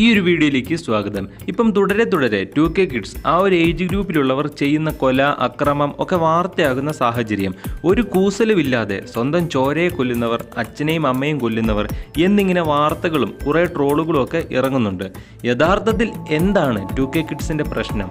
ഈ ഒരു വീഡിയോയിലേക്ക് സ്വാഗതം. ഇപ്പം തുടരെ തുടരെ ടു കെ കിഡ്സ് ആ ഒരു ഏജ് ഗ്രൂപ്പിലുള്ളവർ ചെയ്യുന്ന കൊല അക്രമം ഒക്കെ വാർത്തയാകുന്ന സാഹചര്യം. ഒരു കൂസലുമില്ലാതെ സ്വന്തം ചോരയെ കൊല്ലുന്നവർ അച്ഛനെയും അമ്മയും കൊല്ലുന്നവർ എന്നിങ്ങനെ വാർത്തകളും കുറേ ട്രോളുകളും ഒക്കെ ഇറങ്ങുന്നുണ്ട്. യഥാർത്ഥത്തിൽ എന്താണ് ടു കെ കിഡ്സിന്റെ പ്രശ്നം?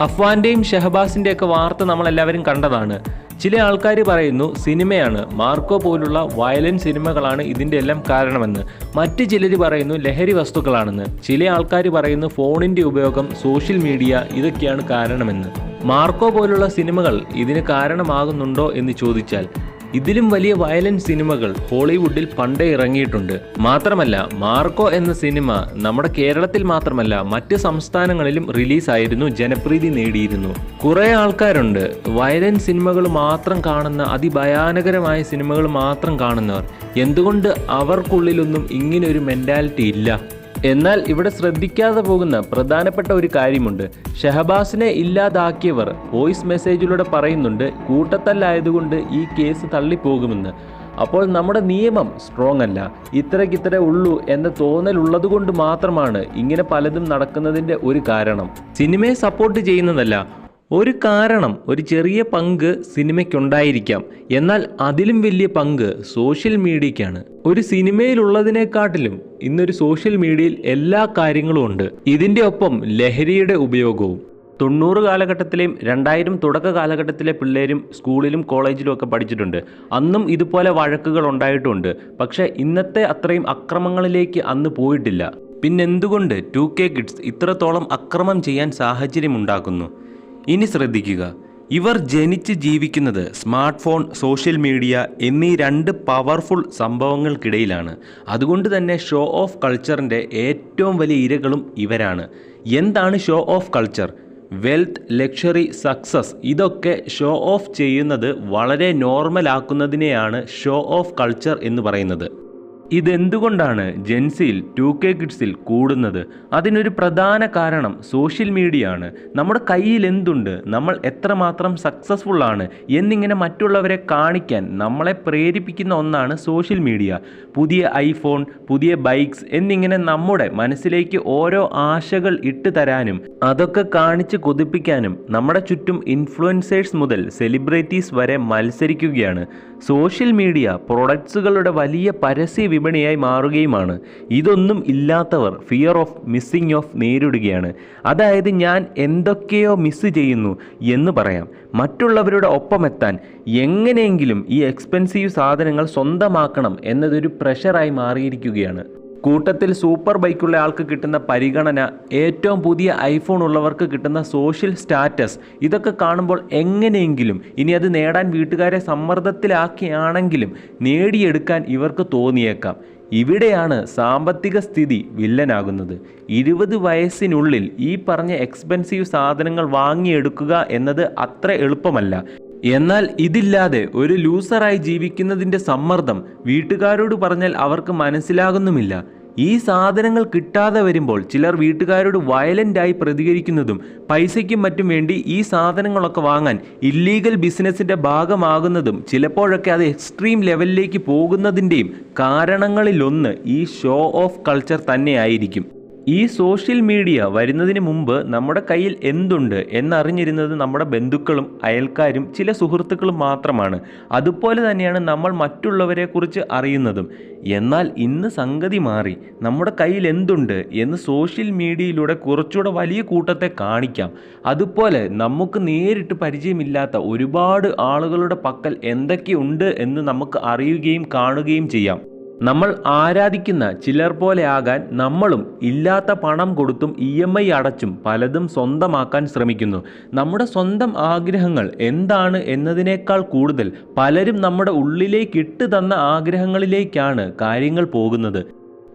അഫ്വാന്റെയും ഷെഹബാസിന്റെ ഒക്കെ വാർത്ത നമ്മളെല്ലാവരും കണ്ടതാണ്. ചില ആൾക്കാർ പറയുന്നു സിനിമയാണ്. മാർക്കോ പോലുള്ള വയലൻസ് സിനിമകളാണ് ഇതിന്റെ എല്ലാം കാരണമെന്ന്. മറ്റ് ചിലർ പറയുന്നു ലഹരി വസ്തുക്കളാണെന്ന്. ചില ആൾക്കാർ പറയുന്നു ഫോണിന്റെ ഉപയോഗം സോഷ്യൽ മീഡിയ ഇതൊക്കെയാണ് കാരണമെന്ന്. മാർക്കോ പോലുള്ള സിനിമകൾ ഇതിന് കാരണമാകുന്നുണ്ടോ എന്ന് ചോദിച്ചാൽ ഇതിലും വലിയ വയലന്റ് സിനിമകൾ ഹോളിവുഡിൽ പണ്ടേ ഇറങ്ങിയിട്ടുണ്ട്. മാത്രമല്ല മാർക്കോ എന്ന സിനിമ നമ്മുടെ കേരളത്തിൽ മാത്രമല്ല മറ്റ് സംസ്ഥാനങ്ങളിലും റിലീസായിരുന്നു ജനപ്രീതി നേടിയിരുന്നു. കുറെ ആൾക്കാരുണ്ട്. വയലന്റ് സിനിമകൾ മാത്രം കാണുന്ന അതിഭയാനകരമായ സിനിമകൾ മാത്രം കാണുന്നവർ. എന്തുകൊണ്ട് അവർക്കുള്ളിലൊന്നും ഇങ്ങനെ ഒരു മെന്റാലിറ്റി ഇല്ല? എന്നാൽ ഇവിടെ ശ്രദ്ധിക്കാതെ പോകുന്ന പ്രധാനപ്പെട്ട ഒരു കാര്യമുണ്ട്. ഷഹബാസിനെ ഇല്ലാതാക്കിയവർ വോയിസ് മെസ്സേജിലൂടെ പറയുന്നുണ്ട് കൂട്ടത്തല്ലായതുകൊണ്ട് ഈ കേസ് തള്ളിപ്പോകുമെന്ന്. അപ്പോൾ നമ്മുടെ നിയമം സ്ട്രോങ് അല്ല. ഇത്രയ്ക്കിത്ര ഉള്ളൂ എന്ന തോന്നൽ ഉള്ളതുകൊണ്ട് മാത്രമാണ് ഇങ്ങനെ പലതും നടക്കുന്നതിന്റെ ഒരു കാരണം. സിനിമയെ സപ്പോർട്ട് ചെയ്യുന്നതല്ല. ഒരു കാരണം ഒരു ചെറിയ പങ്ക് സിനിമയ്ക്കുണ്ടായിരിക്കാം. എന്നാൽ അതിലും വലിയ പങ്ക് സോഷ്യൽ മീഡിയയ്ക്കാണ്. ഒരു സിനിമയിലുള്ളതിനെക്കാട്ടിലും ഇന്നൊരു സോഷ്യൽ മീഡിയയിൽ എല്ലാ കാര്യങ്ങളും ഉണ്ട്. ഇതിന്റെ ഒപ്പം ലഹരിയുടെ ഉപയോഗവും. തൊണ്ണൂറ് കാലഘട്ടത്തിലെയും രണ്ടായിരം തുടക്ക കാലഘട്ടത്തിലെ പിള്ളേരും സ്കൂളിലും കോളേജിലും ഒക്കെ പഠിച്ചിട്ടുണ്ട്. അന്നും ഇതുപോലെ വഴക്കുകൾ ഉണ്ടായിട്ടുണ്ട്. പക്ഷേ ഇന്നത്തെ അത്രയും അക്രമങ്ങളിലേക്ക് അന്ന് പോയിട്ടില്ല. പിന്നെന്തുകൊണ്ട് ടു കെ കിഡ്സ് ഇത്രത്തോളം അക്രമം ചെയ്യാൻ സാഹചര്യം സാഹചര്യമുണ്ടാക്കുന്നു? ഇനി ശ്രദ്ധിക്കുക. ഇവർ ജനിച്ച് ജീവിക്കുന്നത് സ്മാർട്ട് ഫോൺ സോഷ്യൽ മീഡിയ എന്നീ രണ്ട് പവർഫുൾ സംഭവങ്ങൾക്കിടയിലാണ്. അതുകൊണ്ട് തന്നെ ഷോ ഓഫ് കൾച്ചറിന്റെ ഏറ്റവും വലിയ ഇരകളും ഇവരാണ്. എന്താണ് show off culture wealth luxury success ഇതൊക്കെ ഷോ ഓഫ് ചെയ്യുന്നത് വളരെ നോർമലാക്കുന്നതിനെയാണ് ഷോ ഓഫ് കൾച്ചർ എന്ന് പറയുന്നത്. ഇതെന്തുകൊണ്ടാണ് ജെൻസിയിൽ ടു കെ കിഡ്സിൽ കൂടുന്നത്? അതിനൊരു പ്രധാന കാരണം സോഷ്യൽ മീഡിയ ആണ്. നമ്മുടെ കയ്യിൽ എന്തുണ്ട്? നമ്മൾ എത്രമാത്രം സക്സസ്ഫുൾ ആണ്? എന്നിങ്ങനെ മറ്റുള്ളവരെ കാണിക്കാൻ നമ്മളെ പ്രേരിപ്പിക്കുന്ന ഒന്നാണ് സോഷ്യൽ മീഡിയ പുതിയ ഐഫോൺ പുതിയ ബൈക്സ് എന്നിങ്ങനെ നമ്മുടെ മനസ്സിലേക്ക് ഓരോ ആശകൾ ഇട്ട് തരാനും അതൊക്കെ കാണിച്ച് കൊതിപ്പിക്കാനും നമ്മുടെ ചുറ്റും ഇൻഫ്ലുവൻസേഴ്സ് മുതൽ സെലിബ്രിറ്റീസ് വരെ മത്സരിക്കുകയാണ്. സോഷ്യൽ മീഡിയ പ്രൊഡക്ട്സുകളുടെ വലിയ പരസ്യ വിപണിയായി മാറുകയുമാണ്. ഇതൊന്നും ഇല്ലാത്തവർ ഫിയർ ഓഫ് മിസ്സിംഗ് ഓഫ് നേരിടുകയാണ്. അതായത് ഞാൻ എന്തൊക്കെയോ മിസ് ചെയ്യുന്നു എന്ന് പറയാം. മറ്റുള്ളവരുടെ ഒപ്പമെത്താൻ എങ്ങനെയെങ്കിലും ഈ എക്സ്പെൻസീവ് സാധനങ്ങൾ സ്വന്തമാക്കണം എന്നതൊരു പ്രഷറായി മാറിയിരിക്കുകയാണ്. കൂട്ടത്തിൽ സൂപ്പർ ബൈക്കുള്ള ആൾക്ക് കിട്ടുന്ന പരിഗണന ഏറ്റവും പുതിയ ഐഫോൺ ഉള്ളവർക്ക് കിട്ടുന്ന സോഷ്യൽ സ്റ്റാറ്റസ് ഇതൊക്കെ കാണുമ്പോൾ എങ്ങനെയെങ്കിലും ഇനി അത് നേടാൻ വീട്ടുകാരെ സമ്മർദ്ദത്തിലാക്കിയാണെങ്കിലും നേടിയെടുക്കാൻ ഇവർക്ക് തോന്നിയേക്കാം. ഇവിടെയാണ് സാമ്പത്തിക സ്ഥിതി വില്ലനാകുന്നത്. ഇരുപത് വയസ്സിനുള്ളിൽ ഈ പറഞ്ഞ എക്സ്പെൻസീവ് സാധനങ്ങൾ വാങ്ങിയെടുക്കുക എന്നത് അത്ര എളുപ്പമല്ല. എന്നാൽ ഇതില്ലാതെ ഒരു ലൂസറായി ജീവിക്കുന്നതിന്റെ സമ്മർദ്ദം വീട്ടുകാരോട് പറഞ്ഞാൽ അവർക്ക് മനസ്സിലാകുന്നുമില്ല. ഈ സാധനങ്ങൾ കിട്ടാതെ വരുമ്പോൾ ചിലർ വീട്ടുകാരോട് വയലന്റായി പ്രതികരിക്കുന്നതും പൈസയ്ക്കും മറ്റും വേണ്ടി ഈ സാധനങ്ങളൊക്കെ വാങ്ങാൻ ഇല്ലീഗൽ ബിസിനസ്സിന്റെ ഭാഗമാകുന്നതും ചിലപ്പോഴൊക്കെ അത് എക്സ്ട്രീം ലെവലിലേക്ക് പോകുന്നതിന്റെയും കാരണങ്ങളിലൊന്ന് ഈ ഷോ ഓഫ് കൾച്ചർ തന്നെയായിരിക്കും. ഈ സോഷ്യൽ മീഡിയ വരുന്നതിന് മുമ്പ് നമ്മുടെ കയ്യിൽ എന്തുണ്ട് എന്നറിഞ്ഞിരുന്നത് നമ്മുടെ ബന്ധുക്കളും അയൽക്കാരും ചില സുഹൃത്തുക്കളും മാത്രമാണ്. അതുപോലെ തന്നെയാണ് നമ്മൾ മറ്റുള്ളവരെക്കുറിച്ച് അറിയുന്നതും. എന്നാൽ ഇന്ന് സംഗതി മാറി. നമ്മുടെ കയ്യിൽ എന്തുണ്ട് എന്ന് സോഷ്യൽ മീഡിയയിലൂടെ കുറച്ചുകൂടെ വലിയ കൂട്ടത്തെ കാണിക്കാം. അതുപോലെ നമുക്ക് നേരിട്ട് പരിചയമില്ലാത്ത ഒരുപാട് ആളുകളുടെ പക്കൽ എന്തൊക്കെയുണ്ട് എന്ന് നമുക്ക് അറിയുകയും കാണുകയും ചെയ്യാം. നമ്മൾ ആരാധിക്കുന്ന ചിലർ പോലെ ആകാൻ നമ്മളും ഇല്ലാത്ത പണം കൊടുത്തും ഇ എം ഐ അടച്ചും പലതും സ്വന്തമാക്കാൻ ശ്രമിക്കുന്നു. നമ്മുടെ സ്വന്തം ആഗ്രഹങ്ങൾ എന്താണ് എന്നതിനേക്കാൾ കൂടുതൽ പലരും നമ്മുടെ ഉള്ളിലേക്ക് ഇട്ട് തന്ന ആഗ്രഹങ്ങളിലേക്കാണ് കാര്യങ്ങൾ പോകുന്നത്.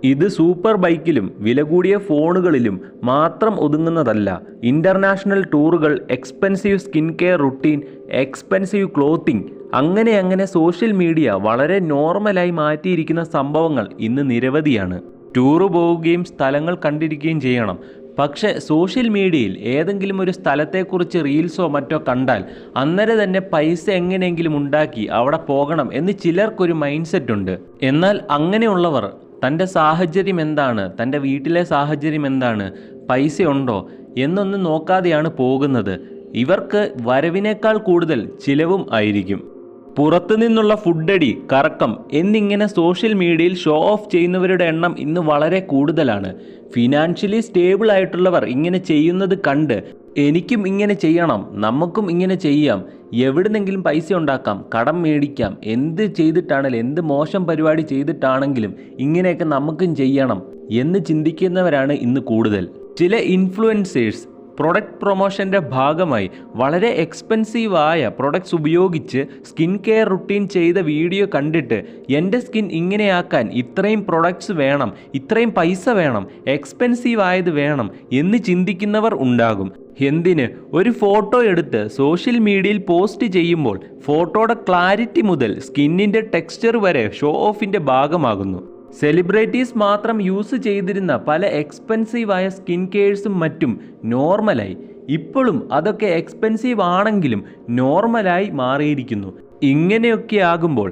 ഇത് സൂപ്പർ ബൈക്കിലും വില കൂടിയ ഫോണുകളിലും മാത്രം ഒതുങ്ങുന്നതല്ല. International ടൂറുകൾ expensive skin care routine expensive clothing അങ്ങനെ അങ്ങനെ സോഷ്യൽ മീഡിയ വളരെ നോർമലായി മാറ്റിയിരിക്കുന്ന സംഭവങ്ങൾ ഇന്ന് നിരവധിയാണ്. ടൂറ് പോവുകയും സ്ഥലങ്ങൾ കണ്ടിരിക്കുകയും ചെയ്യണം. പക്ഷേ സോഷ്യൽ മീഡിയയിൽ ഏതെങ്കിലും ഒരു സ്ഥലത്തെക്കുറിച്ച് റീൽസോ മറ്റോ കണ്ടാൽ അന്നേരം തന്നെ പൈസ എങ്ങനെയെങ്കിലും ഉണ്ടാക്കി അവിടെ പോകണം എന്ന് ചിലർക്കൊരു മൈൻഡ് സെറ്റ് ഉണ്ട്. എന്നാൽ അങ്ങനെയുള്ളവർ തന്റെ സാഹചര്യം എന്താണ് തന്റെ വീട്ടിലെ സാഹചര്യം എന്താണ് പൈസ ഉണ്ടോ എന്നൊന്നും നോക്കാതെയാണ് പോകുന്നത്. ഇവർക്ക് വരവിനേക്കാൾ കൂടുതൽ ചിലവും ആയിരിക്കും. പുറത്തു നിന്നുള്ള ഫുഡടി കറക്കം എന്നിങ്ങനെ സോഷ്യൽ മീഡിയയിൽ ഷോ ഓഫ് ചെയ്യുന്നവരുടെ എണ്ണം ഇന്ന് വളരെ കൂടുതലാണ്. ഫിനാൻഷ്യലി സ്റ്റേബിൾ ആയിട്ടുള്ളവർ ഇങ്ങനെ ചെയ്യുന്നത് കണ്ട് എനിക്കും ഇങ്ങനെ ചെയ്യണം നമുക്കും ഇങ്ങനെ ചെയ്യാം എവിടുന്നെങ്കിലും പൈസ ഉണ്ടാക്കാം കടം മേടിക്കാം എന്ത് ചെയ്തിട്ടാണെങ്കിലും എന്ത് മോശം പരിപാടി ചെയ്തിട്ടാണെങ്കിലും ഇങ്ങനെയൊക്കെ നമുക്കും ചെയ്യണം എന്ന് ചിന്തിക്കുന്നവരാണ് ഇന്ന് കൂടുതൽ. ചില ഇൻഫ്ലുവൻസേഴ്സ് പ്രൊഡക്റ്റ് പ്രൊമോഷന്റെ ഭാഗമായി വളരെ എക്സ്പെൻസീവായ പ്രൊഡക്ട്സ് ഉപയോഗിച്ച് സ്കിൻ കെയർ റുട്ടീൻ ചെയ്ത വീഡിയോ കണ്ടിട്ട് എന്റെ സ്കിൻ ഇങ്ങനെയാക്കാൻ ഇത്രയും പ്രൊഡക്ട്സ് വേണം ഇത്രയും പൈസ വേണം എക്സ്പെൻസീവ് ആയത് വേണം എന്ന് ചിന്തിക്കുന്നവർ ഉണ്ടാകും. എന്തിന്? ഒരു ഫോട്ടോ എടുത്ത് സോഷ്യൽ മീഡിയയിൽ പോസ്റ്റ് ചെയ്യുമ്പോൾ ഫോട്ടോയുടെ ക്ലാരിറ്റി മുതൽ സ്കിന്നിന്റെ ടെക്സ്ചർ വരെ ഷോ ഓഫിന്റെ ഭാഗമാകുന്നു. സെലിബ്രിറ്റീസ് മാത്രം യൂസ് ചെയ്തിരുന്ന പല എക്സ്പെൻസീവായ സ്കിൻ കെയർസും മറ്റും നോർമലായി. ഇപ്പോഴും അതൊക്കെ എക്സ്പെൻസീവ് ആണെങ്കിലും നോർമലായി മാറിയിരിക്കുന്നു. ഇങ്ങനെയൊക്കെ ആകുമ്പോൾ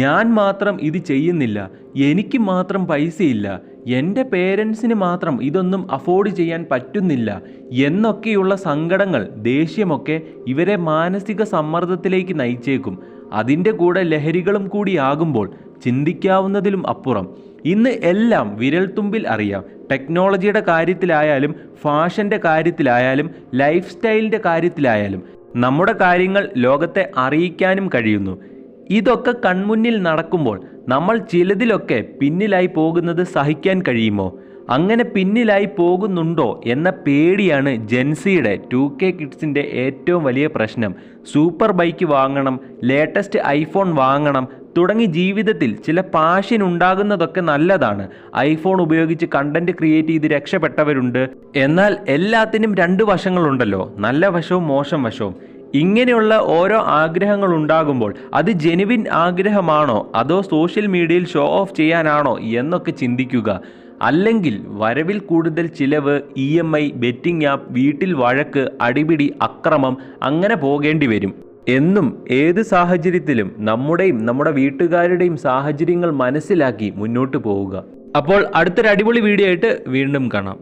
ഞാൻ മാത്രം ഇത് ചെയ്യുന്നില്ല എനിക്ക് മാത്രം പൈസയില്ല എന്റെ പേരൻസിന് മാത്രം ഇതൊന്നും അഫോർഡ് ചെയ്യാൻ പറ്റുന്നില്ല എന്നൊക്കെയുള്ള സങ്കടങ്ങൾ ദേഷ്യമൊക്കെ ഇവരെ മാനസിക സമ്മർദ്ദത്തിലേക്ക് നയിച്ചേക്കും. അതിന്റെ കൂടെ ലഹരികളും കൂടി ആകുമ്പോൾ ചിന്തിക്കാവുന്നതിലും അപ്പുറം. ഇന്ന് എല്ലാം വിരൽത്തുമ്പിൽ അറിയാം. ടെക്നോളജിയുടെ കാര്യത്തിലായാലും ഫാഷന്റെ കാര്യത്തിലായാലും ലൈഫ് സ്റ്റൈലിന്റെ കാര്യത്തിലായാലും നമ്മുടെ കാര്യങ്ങൾ ലോകത്തെ അറിയിക്കാനും കഴിയുന്നു. ഇതൊക്കെ കൺമുന്നിൽ നടക്കുമ്പോൾ നമ്മൾ ചിലതിലൊക്കെ പിന്നിലായി പോകുന്നത് സഹിക്കാൻ കഴിയുമോ? അങ്ങനെ പിന്നിലായി പോകുന്നുണ്ടോ എന്ന പേടിയാണ് ജെൻസിയുടെ ടു കെ കിഡ്സിന്റെ ഏറ്റവും വലിയ പ്രശ്നം. സൂപ്പർ ബൈക്ക് വാങ്ങണം ലേറ്റസ്റ്റ് ഐഫോൺ വാങ്ങണം തുടങ്ങി ജീവിതത്തിൽ ചില പാഷൻ ഉണ്ടാകുന്നതൊക്കെ നല്ലതാണ്. ഐഫോൺ ഉപയോഗിച്ച് കണ്ടന്റ് ക്രിയേറ്റ് ചെയ്ത് രക്ഷപ്പെട്ടവരുണ്ട്. എന്നാൽ എല്ലാത്തിനും രണ്ട് വശങ്ങളുണ്ടല്ലോ. നല്ല വശവും മോശം വശവും. ഇങ്ങനെയുള്ള ഓരോ ആഗ്രഹങ്ങൾ ഉണ്ടാകുമ്പോൾ അത് ജെനുവിൻ ആഗ്രഹമാണോ? അതോ സോഷ്യൽ മീഡിയയിൽ ഷോ ഓഫ് ചെയ്യാനാണോ? എന്നൊക്കെ ചിന്തിക്കുക. അല്ലെങ്കിൽ വരവിൽ കൂടുതൽ ചിലവ് E M I betting app വീട്ടിൽ വഴക്ക് അടിപിടി അക്രമം അങ്ങനെ പോകേണ്ടി വരും. എന്നും ഏത് സാഹചര്യത്തിലും നമ്മുടെയും നമ്മുടെ വീട്ടുകാരുടെയും സാഹചര്യങ്ങൾ മനസ്സിലാക്കി മുന്നോട്ട് പോവുക. അപ്പോൾ അടുത്തൊരു അടിപൊളി വീഡിയോ ആയിട്ട് വീണ്ടും കാണാം.